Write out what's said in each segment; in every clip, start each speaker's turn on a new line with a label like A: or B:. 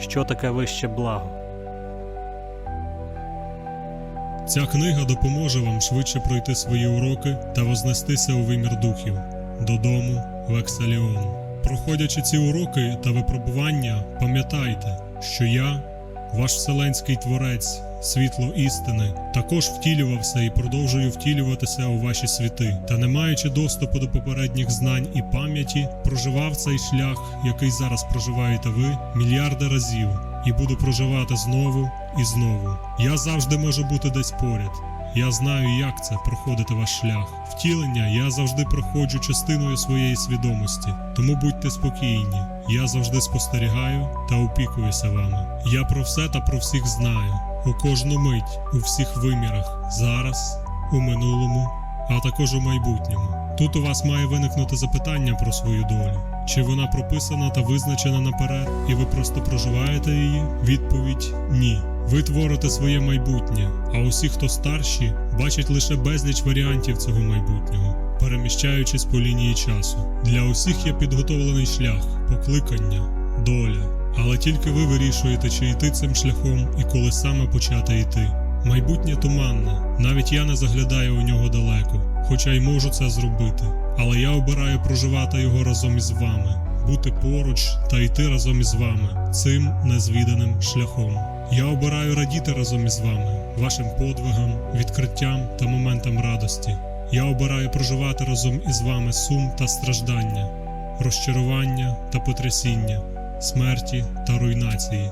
A: що таке вище благо.
B: Ця книга допоможе вам швидше пройти свої уроки та вознестися у вимір духів додому в Ексаліон. Проходячи ці уроки та випробування, пам'ятайте, що я, ваш вселенський творець, світло істини, також втілювався і продовжую втілюватися у ваші світи, та не маючи доступу до попередніх знань і пам'яті, проживав цей шлях, який зараз проживаєте ви, мільярди разів, і буду проживати знову і знову. Я завжди можу бути десь поряд. Я знаю, як це проходити ваш шлях. Втілення я завжди проходжу частиною своєї свідомості, тому будьте спокійні. Я завжди спостерігаю та опікуюся вами. Я про все та про всіх знаю. У кожну мить, у всіх вимірах, зараз, у минулому, а також у майбутньому. Тут у вас має виникнути запитання про свою долю. Чи вона прописана та визначена наперед, і ви просто проживаєте її? Відповідь ні. Ви творите своє майбутнє, а усі, хто старші, бачать лише безліч варіантів цього майбутнього, переміщаючись по лінії часу. Для усіх є підготовлений шлях, покликання, доля. Але тільки ви вирішуєте, чи йти цим шляхом і коли саме почати йти. Майбутнє туманне, навіть я не заглядаю у нього далеко, хоча й можу це зробити. Але я обираю проживати його разом із вами, бути поруч та йти разом із вами цим незвіданим шляхом. Я обираю радіти разом із вами, вашим подвигам, відкриттям та моментам радості. Я обираю проживати разом із вами сум та страждання, розчарування та потрясіння, смерті та руйнації.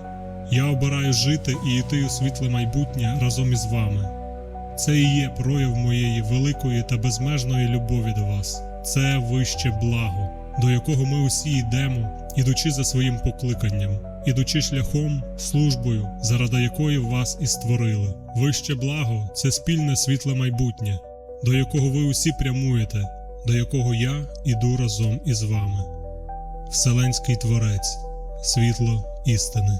B: Я обираю жити і йти у світле майбутнє разом із вами. Це і є прояв моєї великої та безмежної любові до вас. Це вище благо, до якого ми усі йдемо, ідучи за своїм покликанням, ідучи шляхом, службою, заради якої вас і створили. Вище благо це спільне світле майбутнє, до якого ви усі прямуєте, до якого я іду разом із вами. Вселенський Творець, світло істини.